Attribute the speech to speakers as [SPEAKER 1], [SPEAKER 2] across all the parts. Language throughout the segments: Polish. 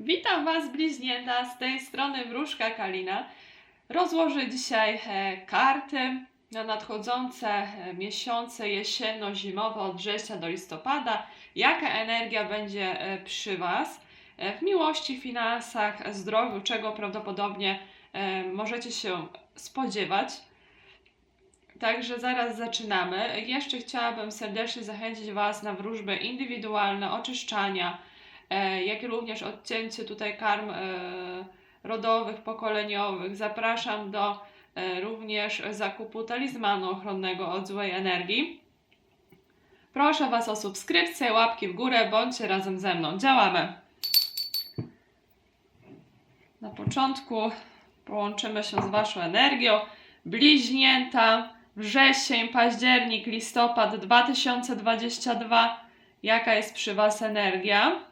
[SPEAKER 1] Witam Was, bliźnięta, z tej strony Wróżka Kalina. Rozłożę dzisiaj e, karty na nadchodzące e, miesiące jesienno-zimowe od września do listopada. Jaka energia będzie e, przy Was w miłości, finansach, zdrowiu, czego prawdopodobnie możecie się spodziewać. Także zaraz zaczynamy. Jeszcze chciałabym serdecznie zachęcić Was na wróżby indywidualne, oczyszczania, jak również odcięcie tutaj karm e, rodowych, pokoleniowych. Zapraszam do e, również zakupu talizmanu ochronnego od złej energii. Proszę Was o subskrypcję, łapki w górę, bądźcie razem ze mną. Działamy! Na początku połączymy się z Waszą energią. Bliźnięta, wrzesień, październik, listopad 2022. Jaka jest przy Was energia?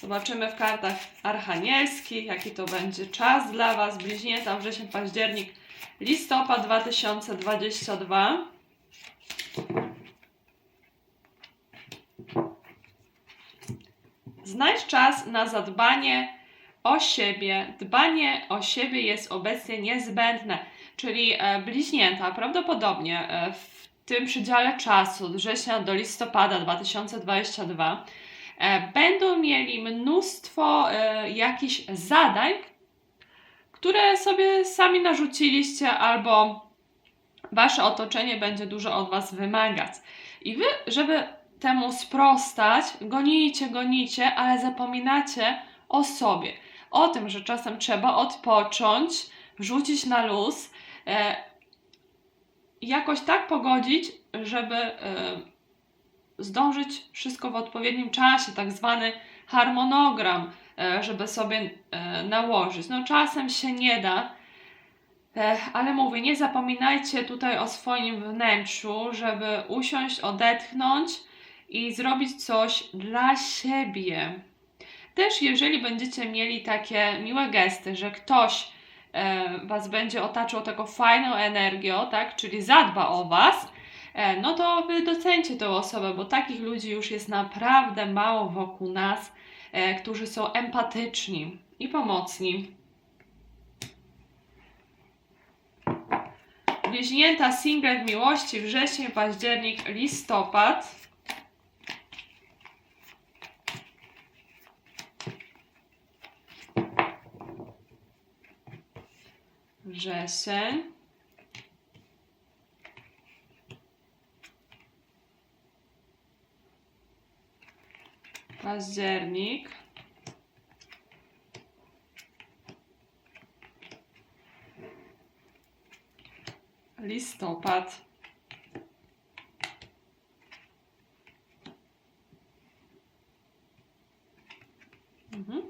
[SPEAKER 1] Zobaczymy w kartach archanielskich, jaki to będzie czas dla Was. Bliźnięta, wrzesień, październik, listopad 2022. Znajdź czas na zadbanie o siebie. Dbanie o siebie jest obecnie niezbędne, czyli e, bliźnięta prawdopodobnie e, w tym przedziale czasu, od września do listopada 2022, e, będą mieli mnóstwo e, jakichś zadań, które sobie sami narzuciliście albo wasze otoczenie będzie dużo od was wymagać. I wy, żeby temu sprostać, gonicie, gonicie, ale zapominacie o sobie. O tym, że czasem trzeba odpocząć, rzucić na luz, e, jakoś tak pogodzić, żeby e, zdążyć wszystko w odpowiednim czasie, tak zwany harmonogram, e, żeby sobie e, nałożyć. No czasem się nie da, e, ale mówię, nie zapominajcie tutaj o swoim wnętrzu, żeby usiąść, odetchnąć i zrobić coś dla siebie. Też jeżeli będziecie mieli takie miłe gesty, że ktoś Was będzie otaczał taką fajną energią, tak, czyli zadba o Was, no to Wy docencie tę osobę, bo takich ludzi już jest naprawdę mało wokół nas, e, którzy są empatyczni i pomocni. Bliźnięta single w miłości, wrzesień, październik, listopad. Wrzesień. Październik. Listopad. Mhm.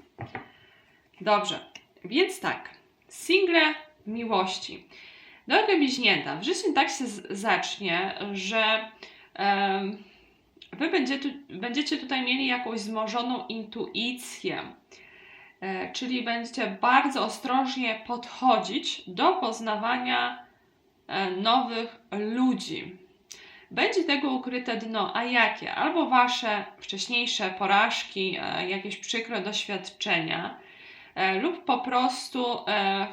[SPEAKER 1] Dobrze, więc tak. Single miłości. Drogie bliźnięta, wrzesień tak się zacznie, że Wy będziecie, będziecie tutaj mieli jakąś wzmożoną intuicję, e, czyli będziecie bardzo ostrożnie podchodzić do poznawania e, nowych ludzi. Będzie tego ukryte dno, a jakie? Albo wasze wcześniejsze porażki, e, jakieś przykre doświadczenia, lub po prostu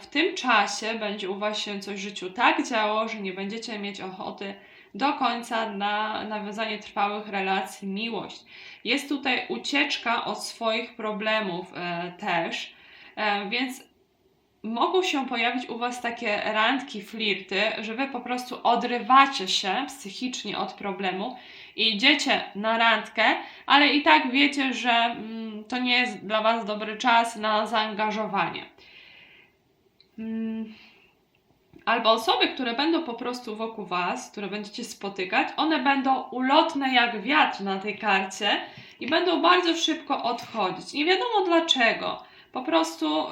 [SPEAKER 1] w tym czasie będzie u was się coś w życiu tak działo, że nie będziecie mieć ochoty do końca na nawiązanie trwałych relacji, miłość. Jest tutaj ucieczka od swoich problemów e, też, e, więc mogą się pojawić u Was takie randki, flirty, że Wy po prostu odrywacie się psychicznie od problemu i idziecie na randkę, ale i tak wiecie, że mm, to nie jest dla Was dobry czas na zaangażowanie. Mm. Albo osoby, które będą po prostu wokół Was, które będziecie spotykać, one będą ulotne jak wiatr na tej karcie i będą bardzo szybko odchodzić. Nie wiadomo dlaczego. Po prostu y,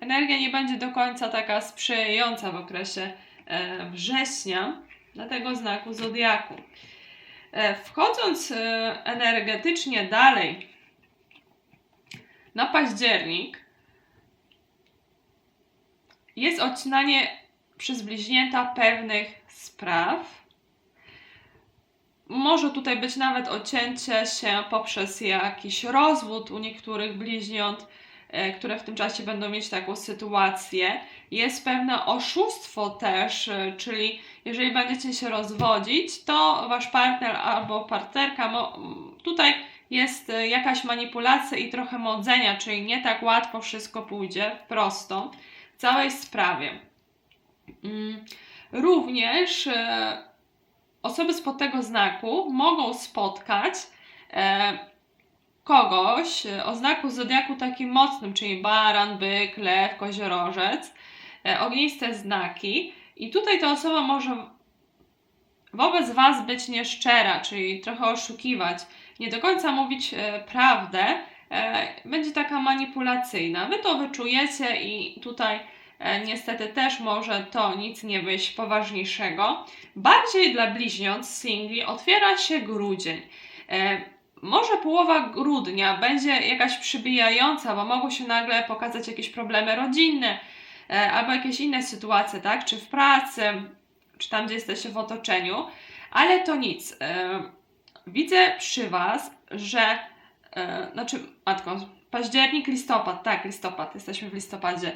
[SPEAKER 1] energia nie będzie do końca taka sprzyjająca w okresie e, września dla tego znaku zodiaku. E, wchodząc e, energetycznie dalej na październik, jest odcinanie przez bliźnięta pewnych spraw. Może tutaj być nawet odcięcie się poprzez jakiś rozwód u niektórych bliźniąt, e, które w tym czasie będą mieć taką sytuację. Jest pewne oszustwo też, e, czyli jeżeli będziecie się rozwodzić, to wasz partner albo partnerka tutaj jest e, jakaś manipulacja i trochę modzenia, czyli nie tak łatwo wszystko pójdzie prosto w całej sprawie. Mm, Również e, osoby spod tego znaku mogą spotkać e, kogoś e, o znaku zodiaku takim mocnym, czyli baran, byk, lew, koziorożec, ogniste znaki. I tutaj ta osoba może wobec Was być nieszczera, czyli trochę oszukiwać, nie do końca mówić prawdę, będzie taka manipulacyjna. Wy to wyczujecie i tutaj niestety też może to nic nie być poważniejszego. Bardziej dla bliźniąt singli otwiera się grudzień. E, może połowa grudnia będzie jakaś przybijająca, bo mogą się nagle pokazać jakieś problemy rodzinne e, albo jakieś inne sytuacje, tak? Czy w pracy, czy tam, gdzie jesteście w otoczeniu, ale to nic. E, widzę przy Was, że, e, znaczy, matko, październik, listopad, tak, listopad, jesteśmy w listopadzie.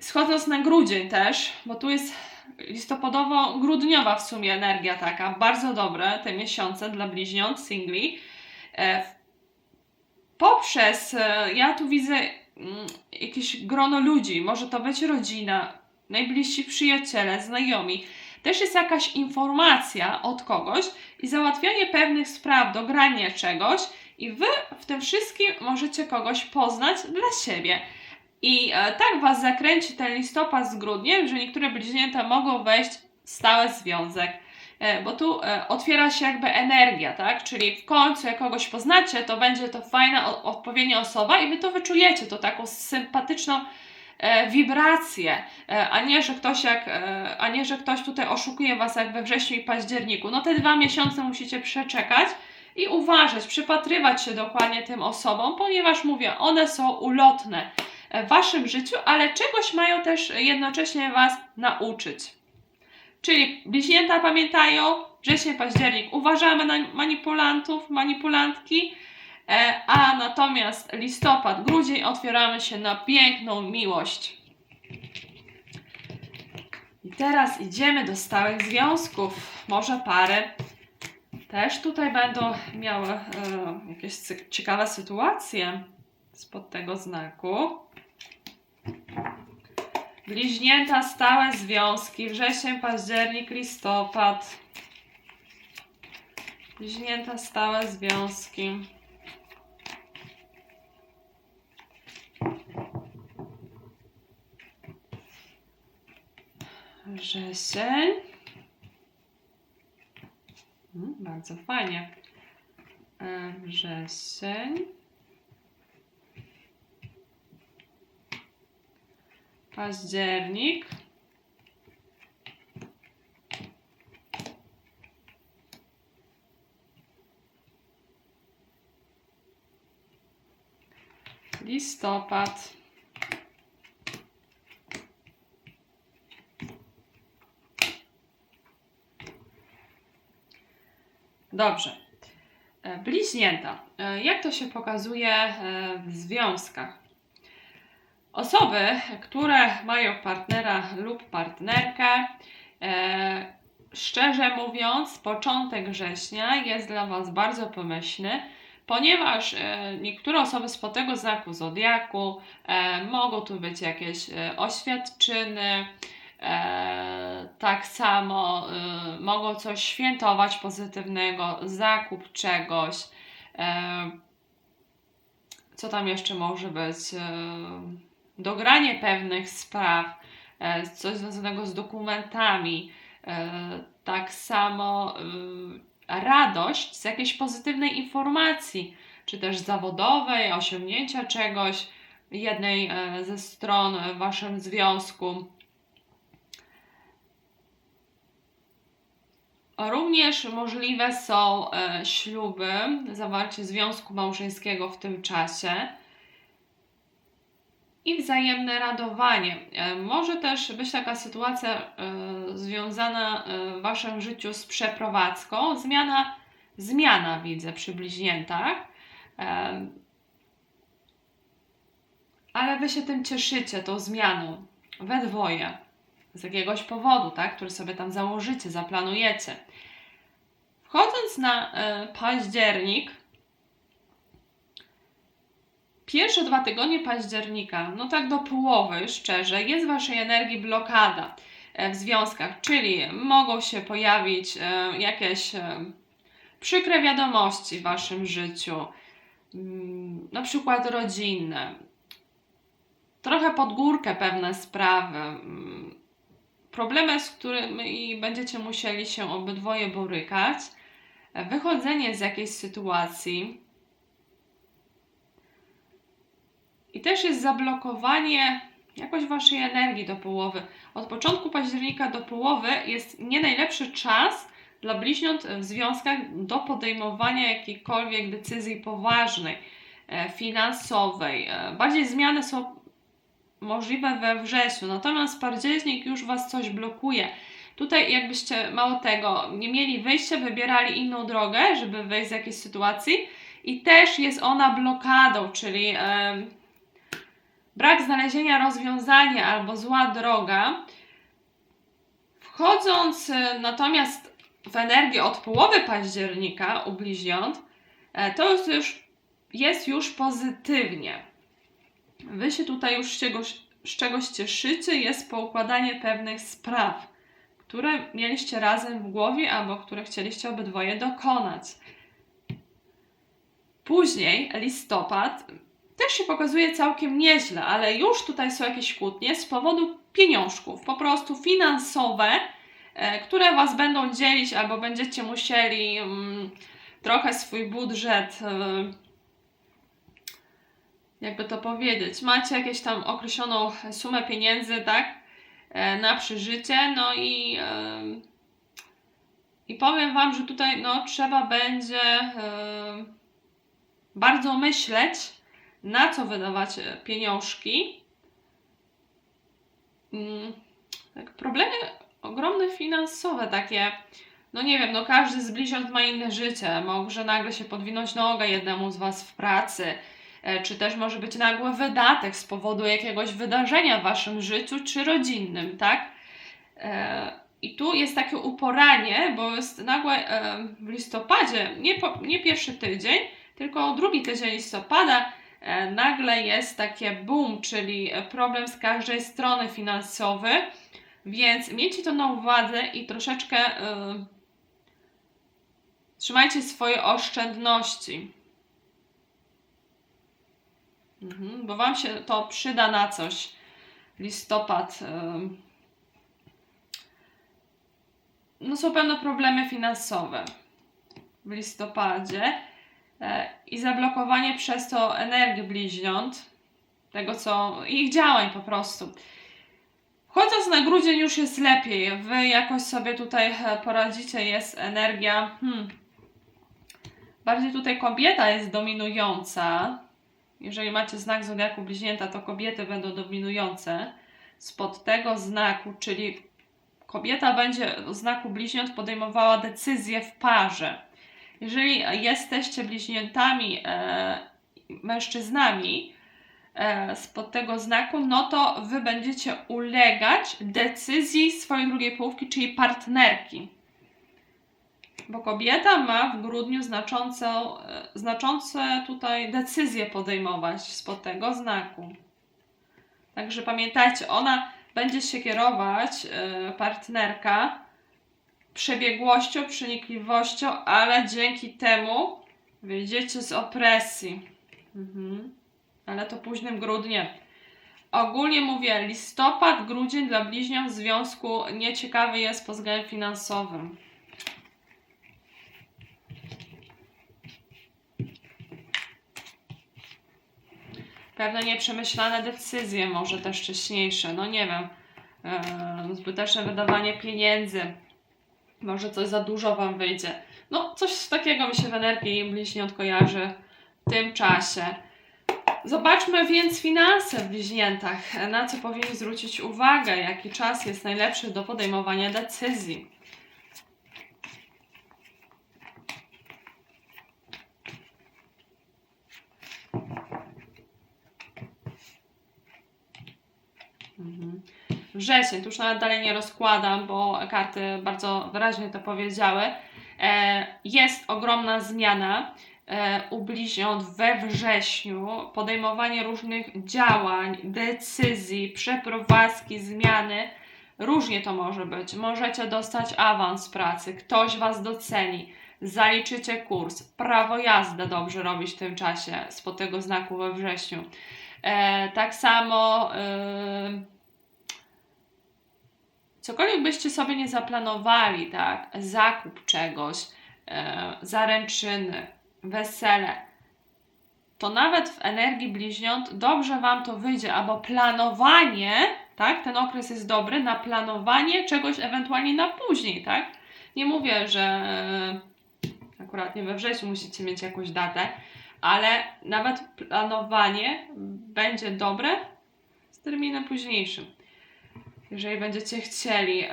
[SPEAKER 1] Schodząc na grudzień też, bo tu jest listopadowo-grudniowa w sumie energia taka, bardzo dobre te miesiące dla bliźniąt, singli. E, poprzez, e, ja tu widzę mm, jakieś grono ludzi, może to być rodzina, najbliżsi przyjaciele, znajomi. Też jest jakaś informacja od kogoś i załatwianie pewnych spraw, dogranie czegoś i wy w tym wszystkim możecie kogoś poznać dla siebie. I e, tak was zakręci ten listopad z grudniem, że niektóre bliźnięta mogą wejść w stały związek. E, bo tu e, otwiera się jakby energia, tak? Czyli w końcu jak kogoś poznacie, to będzie to fajna, odpowiednia osoba i wy to wyczujecie, to taką sympatyczną e, wibrację, e, a nie, że ktoś jak, a nie, że ktoś tutaj oszukuje was jak we wrześniu i październiku. No te dwa miesiące musicie przeczekać i uważać, przypatrywać się dokładnie tym osobom, ponieważ mówię, one są ulotne w waszym życiu, ale czegoś mają też jednocześnie was nauczyć. Czyli bliźnięta pamiętają, wrzesień, październik uważamy na manipulantów, manipulantki, e, a natomiast listopad, grudzień otwieramy się na piękną miłość. I teraz idziemy do stałych związków. Może pary też tutaj będą miały e, jakieś ciekawe sytuacje spod tego znaku. Bliźnięta stałe związki, wrzesień, październik, listopad. Bliźnięta stałe związki. Wrzesień. Mm, bardzo fajnie. E, Wrzesień. Październik. Listopad. Dobrze. E, Bliźnięta. E, Jak to się pokazuje e, w związkach? Osoby, które mają partnera lub partnerkę, e, szczerze mówiąc, początek września jest dla Was bardzo pomyślny, ponieważ e, niektóre osoby z tego znaku zodiaku e, mogą tu być jakieś e, oświadczyny, e, tak samo e, mogą coś świętować pozytywnego, zakup czegoś. E, co tam jeszcze może być? E, dogranie pewnych spraw, e, coś związanego z dokumentami, e, tak samo e, radość z jakiejś pozytywnej informacji, czy też zawodowej, osiągnięcia czegoś jednej ze stron w waszym związku. Również możliwe są śluby, zawarcie związku małżeńskiego w tym czasie. I wzajemne radowanie. E, Może też być taka sytuacja e, związana e, w Waszym życiu z przeprowadzką. Zmiana, zmiana widzę przy bliźniętach. Ale Wy się tym cieszycie, tą zmianą, we dwoje, z jakiegoś powodu, tak, który sobie tam założycie, zaplanujecie. Wchodząc na październik, Pierwsze dwa tygodnie października, no tak do połowy, szczerze, jest w Waszej energii blokada e, w związkach, czyli mogą się pojawić e, jakieś e, przykre wiadomości w Waszym życiu, mm, na przykład rodzinne, trochę pod górkę pewne sprawy, mm, problemy, z którymi będziecie musieli się obydwoje borykać, wychodzenie z jakiejś sytuacji, I też jest zablokowanie jakoś waszej energii do połowy. Od początku października do połowy jest nie najlepszy czas dla bliźniąt w związkach do podejmowania jakiejkolwiek decyzji poważnej, e, finansowej. E, Bardziej zmiany są możliwe we wrześniu, natomiast październik już was coś blokuje. Tutaj jakbyście mało tego nie mieli wyjścia, wybierali inną drogę, żeby wyjść z jakiejś sytuacji i też jest ona blokadą, czyli brak znalezienia rozwiązania albo zła droga. Wchodząc e, natomiast w energię od połowy października u bliźniąt, e, to jest już, jest już pozytywnie. Wy się tutaj już z czegoś, z czegoś cieszycie, jest poukładanie pewnych spraw, które mieliście razem w głowie albo które chcieliście obydwoje dokonać. Później listopad też się pokazuje całkiem nieźle, ale już tutaj są jakieś kłótnie z powodu pieniążków, po prostu finansowe, e, które Was będą dzielić albo będziecie musieli mm, trochę swój budżet, e, jakby to powiedzieć, macie jakieś tam określoną sumę pieniędzy, tak, e, na przeżycie, no i i powiem Wam, że tutaj no, trzeba będzie bardzo myśleć, na co wydawać e, pieniążki. Mm, Tak, problemy ogromne finansowe, takie, no nie wiem, no każdy z bliźniąt ma inne życie. Może nagle się podwinąć nogę jednemu z Was w pracy, e, czy też może być nagły wydatek z powodu jakiegoś wydarzenia w Waszym życiu, czy rodzinnym, tak? E, I tu jest takie uporanie, bo jest nagłe w listopadzie, nie, po, nie pierwszy tydzień, tylko drugi tydzień listopada, nagle jest takie boom, czyli problem z każdej strony finansowy, więc miejcie to na uwadze i troszeczkę e, trzymajcie swoje oszczędności. Mhm, bo Wam się to przyda na coś. Listopad. e, No są pewne problemy finansowe w listopadzie e, i zablokowanie przez to energii bliźniąt, tego co, ich działań po prostu. Wchodząc na grudzień już jest lepiej, wy jakoś sobie tutaj e, poradzicie, jest energia, hmm, bardziej tutaj kobieta jest dominująca, jeżeli macie znak zodiaku bliźnięta, to kobiety będą dominujące spod tego znaku, czyli kobieta będzie w znaku bliźniąt podejmowała decyzje w parze. Jeżeli jesteście bliźniętami, e, mężczyznami e, spod tego znaku, no to wy będziecie ulegać decyzji swojej drugiej połówki, czyli partnerki. Bo kobieta ma w grudniu znaczącą, e, znaczące tutaj decyzje podejmować spod tego znaku. Także pamiętajcie, ona będzie się kierować, e, partnerka, przebiegłością, przenikliwością, ale dzięki temu wyjdziecie z opresji. Mhm. Ale to późnym grudniem. Ogólnie mówię, listopad, grudzień dla bliźniąt w związku nieciekawy jest pod względem finansowym. Pewne nieprzemyślane decyzje, może też wcześniejsze, no nie wiem. Eee, zbyteczne wydawanie pieniędzy. Może coś za dużo Wam wyjdzie. No, coś takiego mi się w energii bliźniąt kojarzy w tym czasie. Zobaczmy więc finanse w bliźniętach. Na co powinni zwrócić uwagę? Jaki czas jest najlepszy do podejmowania decyzji? Mhm. Wrzesień, tu już nawet dalej nie rozkładam, bo karty bardzo wyraźnie to powiedziały. E, jest ogromna zmiana e, u bliźniąt we wrześniu, podejmowanie różnych działań, decyzji, przeprowadzki, zmiany. Różnie to może być. Możecie dostać awans pracy, ktoś Was doceni, zaliczycie kurs, prawo jazdy dobrze robić w tym czasie spod tego znaku we wrześniu. E, tak samo. E, cokolwiek byście sobie nie zaplanowali, tak? Zakup czegoś, e, zaręczyny, wesele, to nawet w energii bliźniąt dobrze Wam to wyjdzie, albo planowanie, tak? Ten okres jest dobry na planowanie czegoś ewentualnie na później, tak? Nie mówię, że akurat nie we wrześniu musicie mieć jakąś datę, ale nawet planowanie będzie dobre z terminem późniejszym. Jeżeli będziecie chcieli.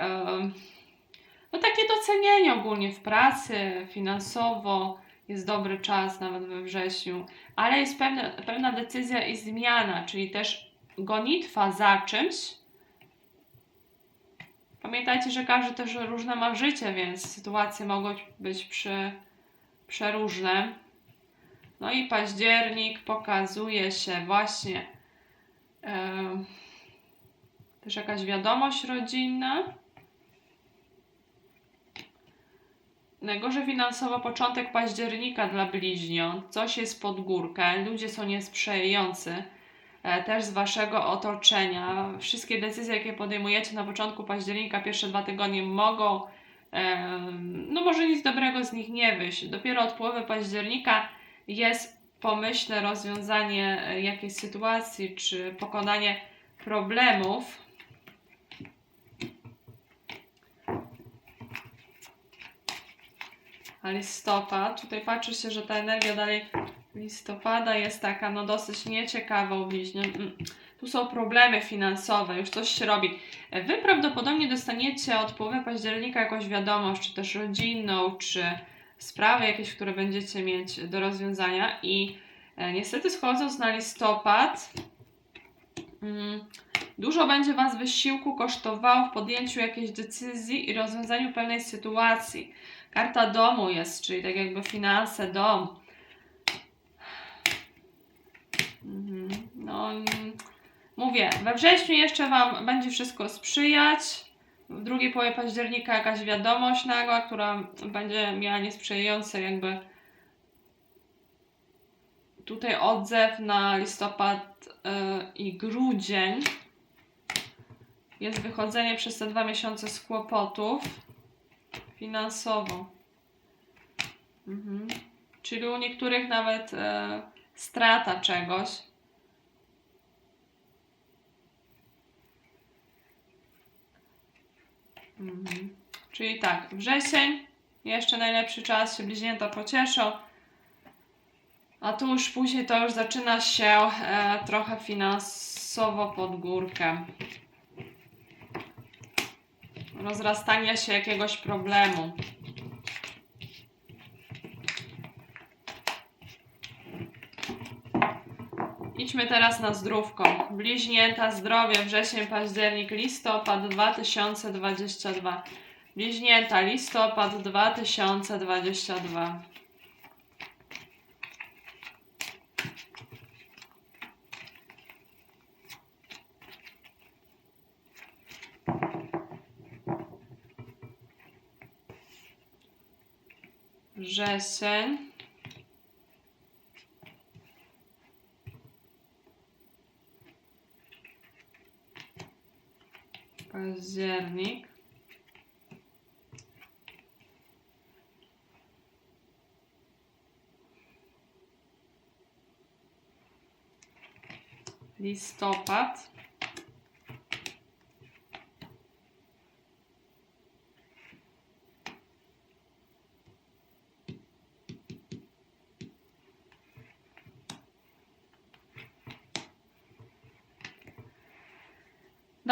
[SPEAKER 1] No takie docenienie ogólnie w pracy, finansowo jest dobry czas, nawet we wrześniu, ale jest pewna, pewna decyzja i zmiana, czyli też gonitwa za czymś. Pamiętajcie, że każdy też różne ma życie, więc sytuacje mogą być przy, przeróżne. No i październik pokazuje się właśnie em, też jakaś wiadomość rodzinna. Najgorzej finansowo początek października dla bliźniąt. Coś jest pod górkę, ludzie są niesprzyjający e, też z waszego otoczenia. Wszystkie decyzje, jakie podejmujecie na początku października, pierwsze dwa tygodnie mogą, em, no może nic dobrego z nich nie wyjść. Dopiero od połowy października jest pomyślne rozwiązanie e, jakiejś sytuacji czy pokonanie problemów. A listopad, tutaj patrzy się, że ta energia dalej listopada jest taka no dosyć nieciekawa u bliźniąt. Mm. Tu są problemy finansowe, już coś się robi. Wy prawdopodobnie dostaniecie od połowy października jakąś wiadomość, czy też rodzinną, czy sprawy jakieś, które będziecie mieć do rozwiązania i e, niestety schodząc na listopad, mm, dużo będzie Was wysiłku kosztowało w podjęciu jakiejś decyzji i rozwiązaniu pewnej sytuacji. Karta domu jest, czyli tak jakby finanse, dom. Mhm. No, mówię, we wrześniu jeszcze Wam będzie wszystko sprzyjać. W drugiej połowie października jakaś wiadomość nagła, która będzie miała niesprzyjający jakby tutaj odzew na listopad yy, i grudzień. Jest wychodzenie przez te dwa miesiące z kłopotów finansowo. Mhm. Czyli u niektórych nawet e, strata czegoś. Mhm. Czyli tak, wrzesień, jeszcze najlepszy czas, się bliźnięta pocieszą. A tu już później to już zaczyna się e, trochę finansowo pod górkę. Rozrastanie się jakiegoś problemu. Idźmy teraz na zdrówko. Bliźnięta zdrowie, wrzesień, październik, listopad 2022. Bliźnięta, listopad 2022. Wrzesień. Październik. Listopad.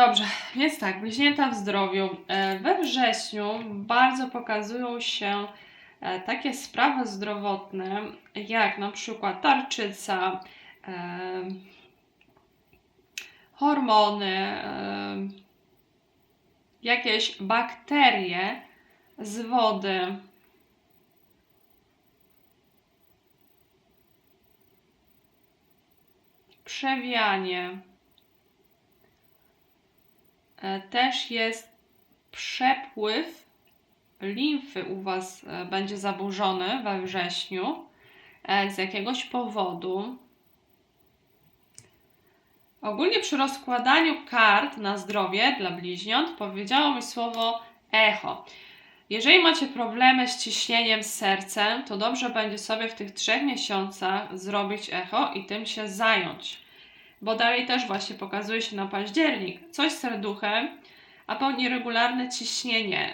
[SPEAKER 1] Dobrze, więc tak, bliźnięta w zdrowiu. E, We wrześniu bardzo pokazują się e, takie sprawy zdrowotne, jak na przykład tarczyca, e, hormony, jakieś bakterie z wody. Przewianie. E, Też jest przepływ limfy u Was e, będzie zaburzony we wrześniu e, z jakiegoś powodu. Ogólnie przy rozkładaniu kart na zdrowie dla bliźniąt powiedziało mi słowo echo. Jeżeli macie problemy z ciśnieniem z sercem, to dobrze będzie sobie w tych trzech miesiącach zrobić echo i tym się zająć. Bo dalej też właśnie pokazuje się na październik. Coś z serduchem, a po nieregularne ciśnienie.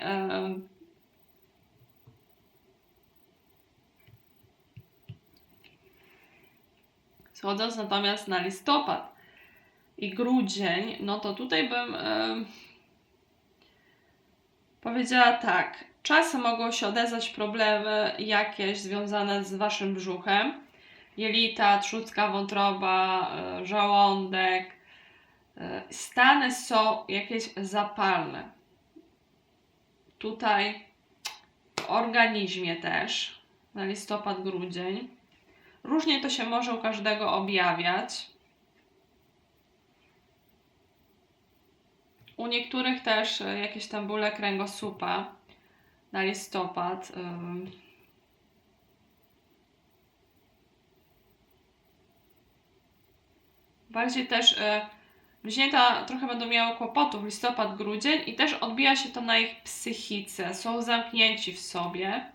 [SPEAKER 1] Schodząc natomiast na listopad i grudzień, no to tutaj bym powiedziała tak. Czasem mogą się odezwać problemy jakieś związane z waszym brzuchem. Jelita, trzódka, wątroba, e, żołądek. E, Stany są jakieś zapalne. Tutaj w organizmie też, na listopad, grudzień. Różnie to się może u każdego objawiać. U niektórych też e, jakieś tam bóle kręgosłupa na listopad. Bardziej też e, bliźnięta trochę będą miały kłopotów listopad, grudzień i też odbija się to na ich psychice. Są zamknięci w sobie.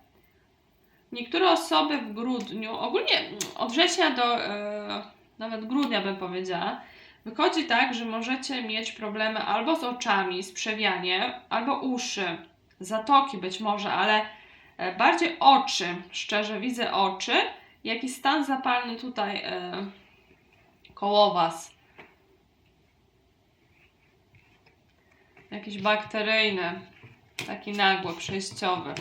[SPEAKER 1] Niektóre osoby w grudniu, ogólnie od września do e, nawet grudnia bym powiedziała, wychodzi tak, że możecie mieć problemy albo z oczami, z przewianiem, albo uszy, zatoki być może, ale e, bardziej oczy. Szczerze widzę oczy, jaki stan zapalny tutaj e, koło Was. Jakiś bakteryjny, taki nagły, przejściowy.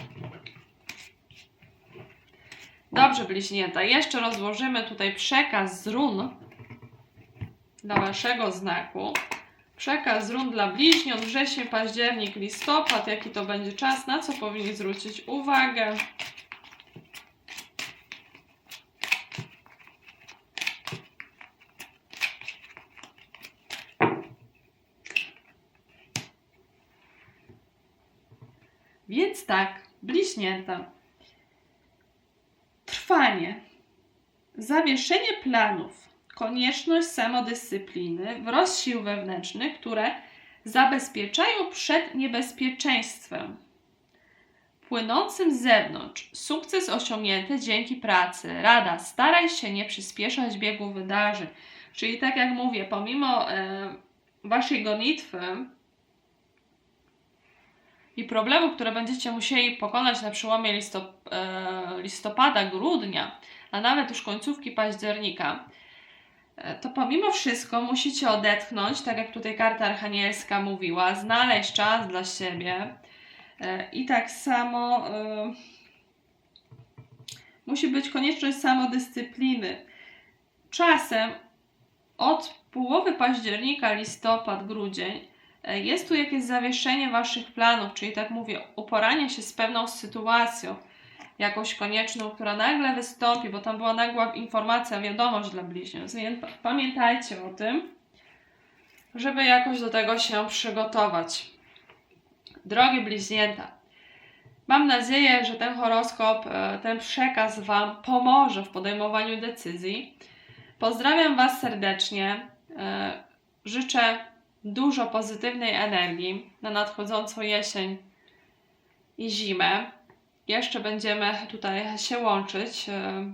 [SPEAKER 1] Dobrze, bliźnięta. Jeszcze rozłożymy tutaj przekaz z run dla Waszego znaku. Przekaz run dla bliźniąt, wrzesień, październik, listopad. Jaki to będzie czas, na co powinni zwrócić uwagę. Tak, bliźnięta. Trwanie. Zawieszenie planów. Konieczność samodyscypliny, wzrost sił wewnętrznych, które zabezpieczają przed niebezpieczeństwem płynącym z zewnątrz. Sukces osiągnięty dzięki pracy. Rada, staraj się nie przyspieszać biegu wydarzeń. Czyli tak jak mówię, pomimo e, waszej gonitwy i problemów, które będziecie musieli pokonać na przełomie listop, e, listopada, grudnia, a nawet już końcówki października, e, to pomimo wszystko musicie odetchnąć, tak jak tutaj karta archanielska mówiła, znaleźć czas dla siebie. E, I tak samo musi być konieczność samodyscypliny. Czasem od połowy października, listopad, grudzień jest tu jakieś zawieszenie Waszych planów, czyli tak mówię, uporanie się z pewną sytuacją, jakąś konieczną, która nagle wystąpi, bo tam była nagła informacja, wiadomość dla bliźniąt. Pamiętajcie o tym, żeby jakoś do tego się przygotować. Drogie bliźnięta, mam nadzieję, że ten horoskop, e, ten przekaz Wam pomoże w podejmowaniu decyzji. Pozdrawiam Was serdecznie. E, Życzę dużo pozytywnej energii na nadchodzącą jesień i zimę. Jeszcze będziemy tutaj się łączyć. E,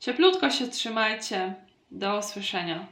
[SPEAKER 1] Cieplutko się trzymajcie. Do usłyszenia.